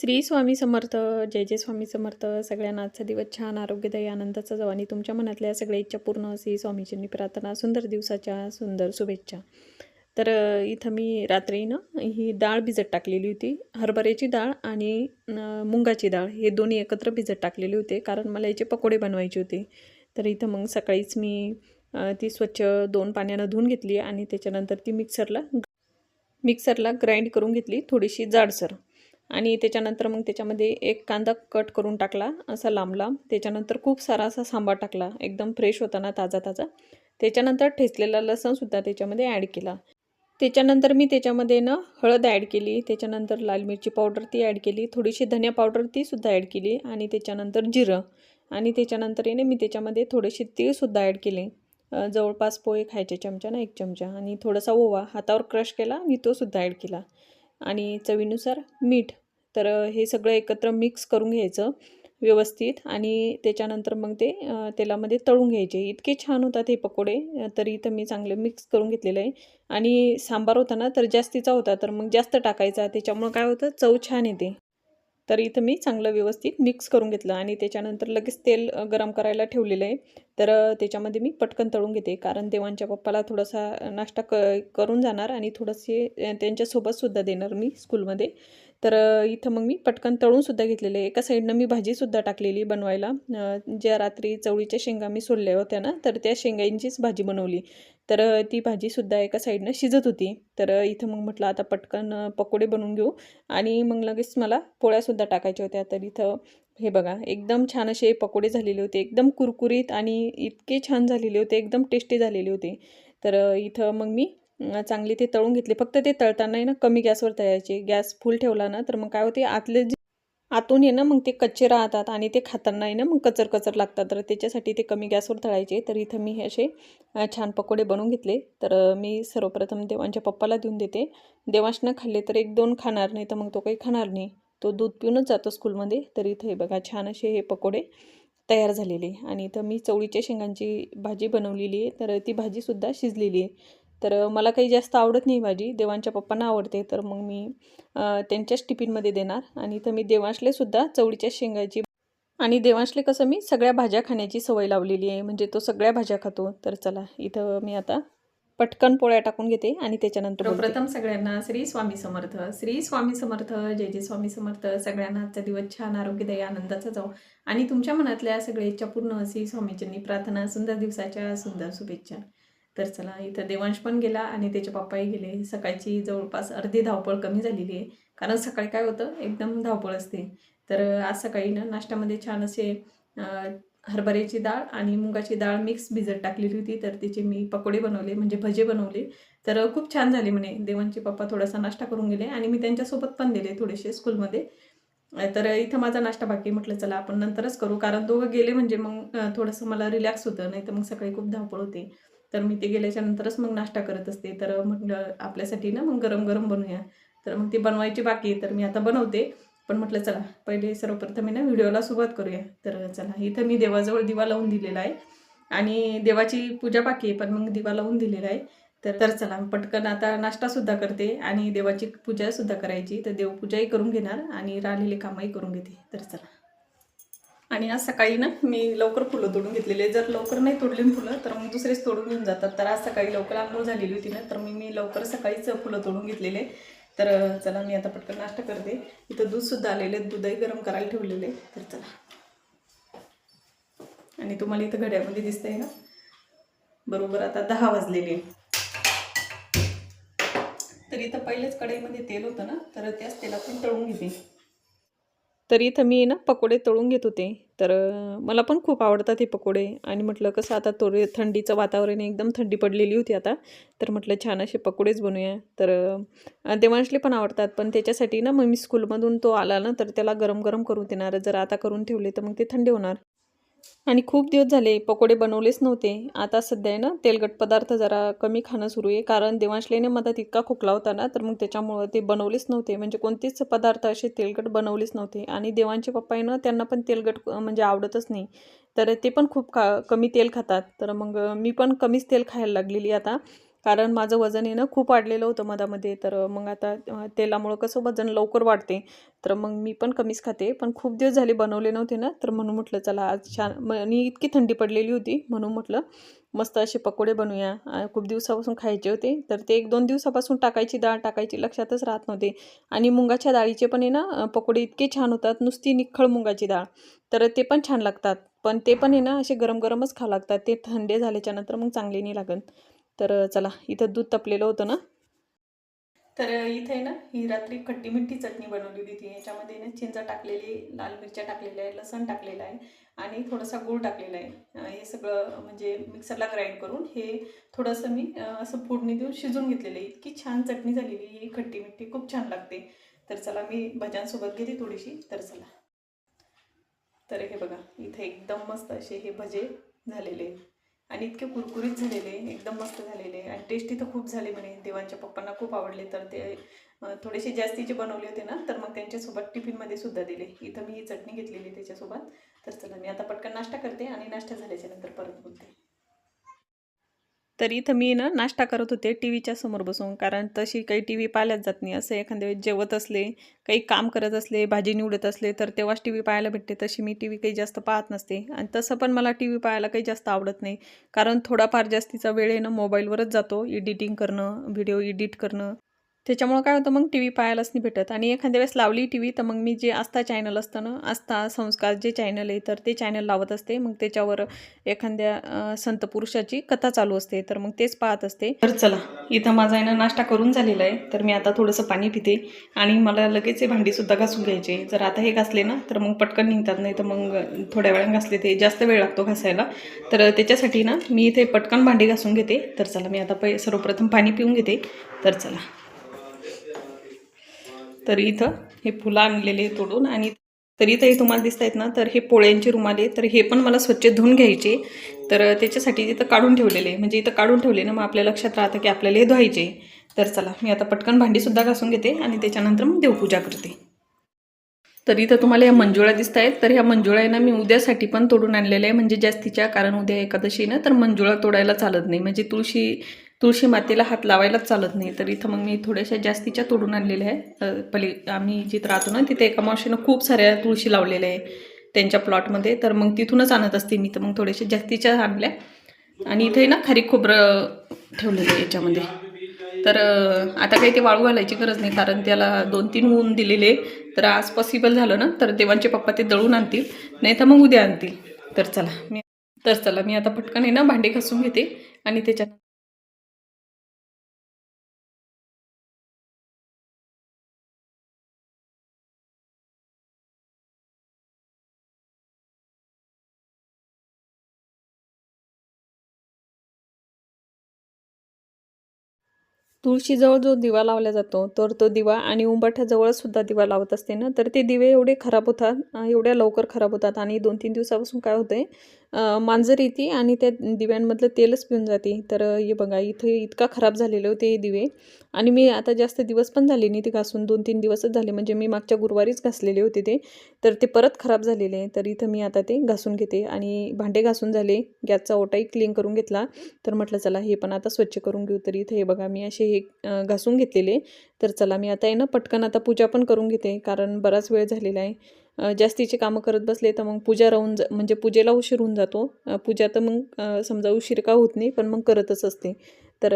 श्री स्वामी समर्थ जय जय स्वामी समर्थ. सगळ्यांना आजचा दिवस छान आरोग्यदायी आनंदाचा जावा. आणि तुमच्या मनातल्या सगळ्या इच्छा पूर्ण अशी स्वामीजींनी प्रार्थना सुंदर दिवसाच्या सुंदर शुभेच्छा. तर इथं मी रात्री ना ही डाळ भिजत टाकलेली होती. हरभऱ्याची डाळ आणि मुंगाची डाळ हे दोन्ही एकत्र भिजत टाकलेले होते. कारण मला याचे पकोडे बनवायचे होते. तर इथं मग सकाळीच मी ती स्वच्छ दोन पाण्यानं धुवून घेतली आणि त्याच्यानंतर ती मिक्सरला मिक्सरला ग्राइंड करून घेतली. थोडीशी जाडसर. आणि त्याच्यानंतर मग त्याच्यामध्ये एक कांदा कट करून टाकला असा लांब लांब त्याच्यानंतर खूप सारा असा सांबार टाकला एकदम फ्रेश होता ना ताजा ताजा. त्याच्यानंतर ठेचलेला लसणसुद्धा त्याच्यामध्ये ॲड केला. त्याच्यानंतर मी त्याच्यामध्ये ना हळद ॲड केली त्याच्यानंतर लाल मिरची पावडर ती ॲड केली थोडीशी धनिया पावडर तीसुद्धा ॲड केली आणि त्याच्यानंतर जिरं. आणि त्याच्यानंतर येणे मी त्याच्यामध्ये थोडेसे तीळसुद्धा ॲड केले. जवळपास पोहे खायचे चमचा ना एक चमचा. आणि थोडासा ओवा हातावर क्रश केला आणि तोसुद्धा ॲड केला. आणि चवीनुसार मीठ. तर हे सगळं एकत्र मिक्स करून घ्यायचं व्यवस्थित आणि त्याच्यानंतर मग ते तेलामध्ये तळून घ्यायचे. इतके छान होतात हे पकोडे तरी तर इथं मी चांगले मिक्स करून घेतलेलं आहे. आणि सांबार होता ना तर जास्तीचा होता तर मग जास्त टाकायचा. त्याच्यामुळं काय होतं चव छान येते. तर इथं मी चांगलं व्यवस्थित मिक्स करून घेतलं आणि त्याच्यानंतर लगेच तेल गरम करायला ठेवलेलं आहे. तर त्याच्यामध्ये मी पटकन तळून घेते कारण देवांच्या पप्पाला थोडासा नाश्ता क करून जाणार आणि थोडंसे त्यांच्यासोबतसुद्धा देणार मी स्कूलमध्ये. तर इथं मग मी पटकन तळूनसुद्धा घेतलेले आहे. एका साईडनं मी भाजीसुद्धा टाकलेली बनवायला. ज्या रात्री चवळीच्या शेंगा मी सोडल्या होत्या ना तर त्या शेंगांचीच भाजी बनवली. तर ती भाजीसुद्धा एका साईडनं शिजत होती. तर इथं मग म्हटलं आता पटकन पकोडे बनवून घेऊ. आणि मग लगेच मला पोळ्यासुद्धा टाकायच्या होत्या. तर इथं हे बघा एकदम छान असे पकोडे झालेले होते. एकदम कुरकुरीत आणि इतके छान झालेले होते. एकदम टेस्टी झालेले होते. तर इथं मग मी चांगले ते तळून घेतले. फक्त ते तळतानाही ना कमी गॅसवर तळायचे. गॅस फुल ठेवला ना तर मग काय होते आतले जे आतून आहे ना मग ते कच्चे राहतात आणि ते खाताना आहे ना मग कचर कचर लागतात. तर त्याच्यासाठी ते कमी गॅसवर तळायचे. तर इथं मी हे असे छान पकोडे बनवून घेतले. तर मी सर्वप्रथम देवांच्या पप्पाला देऊन देते. देवांशनं खाल्ले तर एक दोन खाणार नाही तर मग तो काही खाणार नाही. तो दूध पिऊनच जातो स्कूलमध्ये. तर इथे हे बघा छान असे हे पकोडे तयार झालेले. आणि इथं मी चवळीच्या शेंगांची भाजी बनवलेली आहे. तर ती भाजीसुद्धा शिजलेली आहे. तर मला काही जास्त आवडत नाही भाजी. देवांच्या पप्पांना आवडते. तर मग मी त्यांच्याच टिफिनमध्ये देणार. आणि इथं मी देवांशलेसुद्धा चवळीच्या शेंगाची आणि देवांशले कसं मी सगळ्या भाज्या खाण्याची सवय लावलेली आहे. म्हणजे तो सगळ्या भाज्या खातो. तर चला इथं मी आता पटकन पोळ्या टाकून घेते आणि त्याच्यानंतर प्रथम सगळ्यांना श्री स्वामी समर्थ. श्री स्वामी समर्थ. जय जय स्वामी समर्थ. सगळ्यांना आजचा दिवस छान आरोग्यदायी आनंदाचा जाऊ आणि तुमच्या मनातल्या सगळ्या इच्छा पूर्ण अशी स्वामीजींनी प्रार्थना सुंदर दिवसाच्या सुंदर शुभेच्छा. तर चला इथं देवांश पण गेला आणि त्याचे पप्पाही गेले. सकाळची जवळपास अर्धी धावपळ कमी झालेली आहे. कारण सकाळी काय होतं? एकदम धावपळ असते. तर आज सकाळी ना नाश्त्यामध्ये छान असे हरभऱ्याची डाळ आणि मुगाची डाळ मिक्स भिजत टाकलेली होती. तर त्याचे मी पकोडे बनवले म्हणजे भजे बनवले. तर खूप छान झाले म्हणे. देवांचे पप्पा थोडासा नाश्ता करून गेले आणि मी त्यांच्यासोबत पण दिले थोडेसे स्कूलमध्ये. तर इथं माझा नाश्ता बाकी म्हटलं चला आपण नंतरच करू. कारण दोघं गेले म्हणजे मग थोडंसं मला रिलॅक्स होतं. नाही तर मग सकाळी खूप धावपळ होते. तर मी ते गेल्याच्या नंतरच मग नाश्ता करत असते. तर म्हटलं आपल्यासाठी ना मग गरम गरम बनवूया. तर मग ती बनवायची बाकी आहे तर मी आता बनवते. पण म्हटलं चला पहिले सर्वप्रथम आहे ना व्हिडिओला सुरुवात करूया. तर चला इथं मी देवाजवळ दिवा लावून दिलेला आहे. आणि देवाची पूजा बाकी आहे पण मग दिवा लावून दिलेला आहे. तर तर चला पटकन आता नाश्तासुद्धा करते आणि देवाची पूजासुद्धा करायची. तर देवपूजाही करून घेणार आणि राहिलेले कामही करून घेते. तर चला. आणि आज सकाळी ना मी लवकर फुलं तोडून घेतलेली जर लवकर नाही तोडली फुलं तर मग दुसरेच तोडून घेऊन जातात. तर आज सकाळी लवकर आंघोळ झालेली होती ना तर मी मी लवकर सकाळीच फुलं तोडून घेतलेले तर चला मी आता पटकन नाश्ता करते. इथं दूधसुद्धा आलेले दूधही गरम करायला ठेवलेले तर चला. आणि तुम्हाला इथं घड्यामध्ये दिसतंय ना? बरोबर आता दहा वाजलेले तर इथं पहिलेच कढईमध्ये तेल होतं ना तर त्याच तेलातून तळून घेते. तर इथं मी ना पकोडे तळून घेत होते. तर मला पण खूप आवडतात हे पकोडे. आणि म्हटलं कसं आता थोडे थंडीचं वातावरण एकदम थंडी पडलेली होती आता. तर म्हटलं छान असे पकोडेच बनवूया तर देवांशले पण आवडतात. पण त्याच्यासाठी ना मग मी स्कूलमधून तो आला ना तर त्याला गरम गरम करून देणार. जर आता करून ठेवले तर मग ते थंडी होणार. आणि खूप दिवस झाले पकोडे बनवलेच नव्हते. आता सध्या आहे ना तेलकट पदार्थ जरा कमी खाणं सुरू आहे. कारण देवांशलेने मधात इतका खोकला होता ना तर मग त्याच्यामुळं ते बनवलेच नव्हते. म्हणजे कोणतेच पदार्थ असे तेलकट बनवलेच नव्हते. आणि देवांचे पप्पा आहे ना त्यांना पण तेलकट म्हणजे आवडतच नाही. तर ते पण खूप खा कमी तेल खातात. तर मग मी पण कमीच तेल खायला लागलेली आता. कारण माझं वजन आहे ना खूप वाढलेलं होतं मधामध्ये. तर मग आता तेलामुळं कसं वजन लवकर वाढते. तर मग मी पण कमीच खाते. पण खूप दिवस झाले बनवले नव्हते ना. तर म्हणून म्हटलं चला आज छान. म- आणि इतकी थंडी पडलेली होती म्हणून म्हटलं मस्त असे पकोडे बनवूया खूप दिवसापासून खायचे होते. तर ते एक दोन दिवसापासून टाकायची डाळ टाकायची लक्षातच राहत नव्हते. आणि मुंगाच्या डाळीचे पण आहे ना पकोडे इतके छान होतात. नुसती निखळ मुंगाची डाळ. तर ते पण छान लागतात. पण ते पण आहे ना असे गरम गरमच खावं लागतात. ते थंडे झाल्याच्यानंतर मग चांगले नाही लागत. तर चला इथं दूध तपलेलं होतं ना? तर इथे आहे ना ही रात्री खट्टी मिठी चटणी बनवली होती याच्यामध्ये ना चिंच टाकलेली लाल मिरच्या टाकलेल्या आहे लसण टाकलेलं आहे आणि थोडासा गूळ टाकलेला आहे. हे सगळं म्हणजे मिक्सरला ग्राइंड करून हे थोडंसं मी असं फोडणी देऊन शिजून घेतलेलं आहे. इतकी छान चटणी झालेली ही खट्टी मिठी खूप छान लागते. तर चला मी भज्यांसोबत घेते थोडीशी. तर चला. तर हे बघा इथे एकदम मस्त असे हे भजे झालेले आहे. आणि इतके कुरकुरीत झालेले एकदम मस्त झालेले. आणि टेस्टी तर खूप झाले म्हणे. देवांच्या पप्पांना खूप आवडले. तर ते थोडेसे जास्तीचे बनवले होते ना तर मग त्यांच्यासोबत टिफिनमध्ये सुद्धा दिले. इथं मी चटणी घेतलेली त्याच्यासोबत. तर चला मी आता पटकन नाश्ता करते आणि नाश्ता झाल्याच्यानंतर परत बोलते. तर इथं मी ना नाश्ता करत होते टी व्हीच्या समोर बसून कारण तशी काही टी व्ही पाहिल्याच जात नाही. असं एखाद्या वेळेस जेवत असले काही काम करत असले भाजी निवडत असले तर तेव्हाच टी व्ही पाहायला भेटते. तशी मी टी व्ही काही जास्त पाहत नसते. आणि तसं पण मला टी व्ही पाहायला काही जास्त आवडत नाही. कारण थोडाफार जास्तीचा वेळ आहे ना मोबाईलवरच जातो. एडिटिंग करणं व्हिडिओ एडिट करणं. त्याच्यामुळं काय होतं मग टी व्ही पाहायलाच नाही भेटत. आणि एखाद्या वेळेस लावली टी व्ही तर मग मी जे आस्था चॅनल असतं ना आस्था संस्कार जे चॅनल आहे तर ते चॅनल लावत असते. मग त्याच्यावर एखाद्या संत पुरुषाची कथा चालू असते तर मग तेच पाहत असते. तर चला इथं माझा आहे ना नाश्ता करून झालेला आहे. तर मी आता थोडंसं पाणी पिते आणि मला लगेच हे भांडीसुद्धा घासून घ्यायचे. जर आता हे घासले ना तर मग पटकन निघतात नाही तर मग थोड्या वेळानं घासले ते. जास्त वेळ लागतो घासायला. तर त्याच्यासाठी ना मी इथे पटकन भांडी घासून घेते. तर चला मी आता पै सर्वप्रथम पाणी पिऊन घेते. तर चला. तर इथं हे फुलं आणलेले तोडून आणि तर इथंही तुम्हाला दिसत आहेत ना तर हे पोळ्यांचे रुमाले तर हे पण मला स्वच्छ धुवून घ्यायचे. तर त्याच्यासाठी इथं काढून ठेवलेले. म्हणजे इथं काढून ठेवले ना मग आपल्या लक्षात राहतं की आपल्याला हे धुवायचे. तर चला मी आता पटकन भांडीसुद्धा घासून घेते आणि त्याच्यानंतर मग देवपूजा करते. तर इथं तुम्हाला या मंजुळा दिसत आहेत तर ह्या मंजुळा ना मी उद्यासाठी पण तोडून आणलेल्या आहे. म्हणजे जास्तीच्या कारण उद्या एकादशी ना तर मंजुळा तोडायला चालत नाही. म्हणजे तुळशी तुळशी मातेला हात लावायलाच चालत नाही. तर इथं मग मी थोड्याशा जास्तीच्या तोडून आणलेल्या आहे पली आम्ही जिथं राहतो ना तिथे एका मावशीनं खूप साऱ्या तुळशी लावलेल्या आहे त्यांच्या प्लॉटमध्ये. तर मग तिथूनच आणत असते मी. तर मग थोड्याशा जास्तीच्या आणल्या. आणि इथे ना खारी खोबरं ठेवलेलं आहे याच्यामध्ये. तर आता काही ते वाळू घालायची गरज नाही कारण त्याला दोन तीन ऊन दिलेले तर आज पॉसिबल झालं ना तर देवांचे पप्पा ते दळून आणतील. नाही तर मग उद्या आणतील. तर चला मी तर चला मी आता पटकन आहे ना भांडे घासून घेते. आणि त्याच्यात तुळशीजवळ जो दिवा लावला जातो तर तो दिवा आणि उंबाठ्याजवळ सुद्धा दिवा लावत असते ना तर ते दिवे एवढे खराब होतात एवढ्या लवकर खराब होतात आणि दोन तीन दिवसापासून काय होतं आहे मांजर येते आणि त्या दिव्यांमधलं तेलच पिऊन जाते. तर हे बघा इथे इतका खराब झालेलं होते हे दिवे. आणि मी आता जास्त दिवस पण झाले नाही ते घासून दोन तीन दिवसच झाले. म्हणजे मी मागच्या गुरुवारीच घासलेले होते ते. तर ते परत खराब झालेले आहे. तर इथं मी आता ते घासून घेते. आणि भांडे घासून झाले. गॅसचा ओटाही क्लीन करून घेतला. तर म्हटलं चला हे पण आता स्वच्छ करून घेऊ तर इथे. हे बघा मी असे हे घासून घेतलेले. तर चला मी आता आहे ना पटकन आता पूजा पण करून घेते. कारण बराच वेळ झालेला आहे. जास्तीचे कामं करत बसले तर मग पूजा राहून जा म्हणजे पूजेला उशीर होऊन जातो. पूजा तर मग समजा उशीर का होत नाही पण मग करतच असते. तर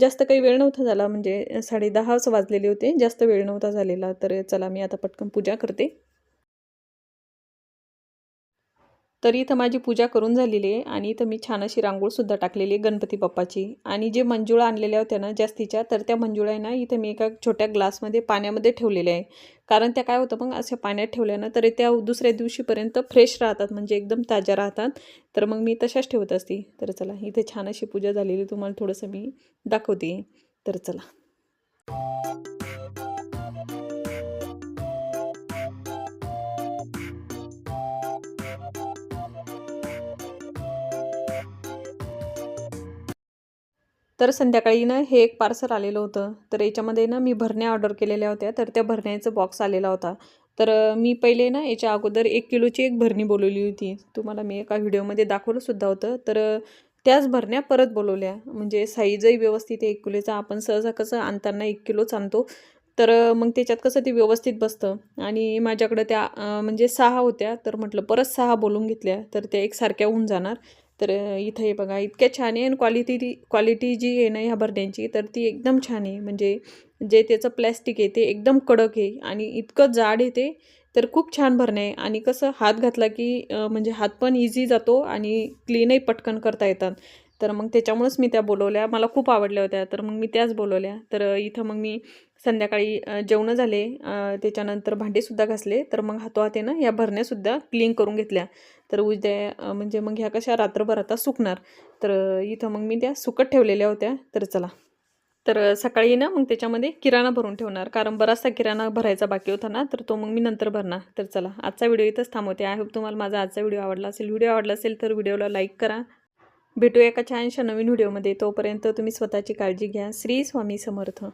जास्त काही वेळ नव्हता झाला म्हणजे साडे दहाच वाजलेले होते जास्त वेळ नव्हता झालेला. तर चला मी आता पटकन पूजा करते. तरी इथं माझी पूजा करून झालेली आहे आणि इथं मी छान अशी रांगोळसुद्धा टाकलेली आहे गणपती बाप्पाची. आणि जे मंजुळा आणलेल्या होत्या ना जास्तीच्या तर त्या मंजुळा आहे ना इथं मी एका छोट्या ग्लासमध्ये पाण्यामध्ये ठेवलेल्या आहे. कारण त्या काय होतं मग अशा पाण्यात ठेवल्या ना तर त्या दुसऱ्या दिवशीपर्यंत फ्रेश राहतात म्हणजे एकदम ताज्या राहतात. तर मग मी तशाच ठेवत असते. तर चला इथे छान अशी पूजा झालेली तुम्हाला थोडंसं मी दाखवते. तर चला. तर संध्याकाळी ना हे एक पार्सल आलेलं होतं. तर याच्यामध्ये ना मी भरण्या ऑर्डर केलेल्या होत्या. तर त्या भरण्याचा बॉक्स आलेला होता. तर मी पहिले ना याच्या अगोदर एक किलोची एक भरणी बोलवली होती. तुम्हाला मी एका व्हिडिओमध्ये दाखवलंसुद्धा होतं. तर त्याच भरण्या परत बोलवल्या. म्हणजे साईजही व्यवस्थित आहे एक किलोचा. आपण सहसा कसं आणताना एक किलोच आणतो. तर मग त्याच्यात कसं ते व्यवस्थित बसतं. आणि माझ्याकडं त्या म्हणजे सहा होत्या. तर म्हटलं परत सहा बोलून घेतल्या. तर त्या एकसारख्या होऊन जाणार. तर इथं हे बघा इतक्या छान आहे आणि क्वालिटी क्वालिटी जी आहे ना ह्या भरण्यांची तर ती एकदम छान आहे. म्हणजे जे त्याचं प्लॅस्टिक आहे ते एकदम कडक आहे आणि इतकं जाड आहे ते तर खूप छान भरणे आहे. आणि कसं हात घातला की म्हणजे हात पण इझी जातो आणि क्लीनही पटकन करता येतात. तर मग त्याच्यामुळंच मी त्या बोलवल्या. मला खूप आवडल्या होत्या तर मग मी त्याच बोलवल्या. तर इथं मग मी संध्याकाळी जेवणं झाले त्याच्यानंतर भांडेसुद्धा घासले तर मग हातोहाते ना या भरण्यासुद्धा क्लीन करून घेतल्या. तर उद्या म्हणजे मग ह्या कशा रात्रभर आता सुकणार? तर इथं मग मी त्या सुकत ठेवलेल्या होत्या. तर चला. तर सकाळी ना मग त्याच्यामध्ये किराणा भरून ठेवणार कारण बराचसा किराणा भरायचा बाकी होता ना तर तो मग मी नंतर भरणार. तर चला आजचा व्हिडिओ इथंच थांबवते. आय होप तुम्हाला माझा आजचा व्हिडिओ आवडला असेल. व्हिडिओ आवडला असेल तर व्हिडिओला लाईक करा. भेटूया एका छानशा नवीन व्हिडिओमध्ये. तोपर्यंत तुम्ही स्वतःची काळजी घ्या. श्री स्वामी समर्थ.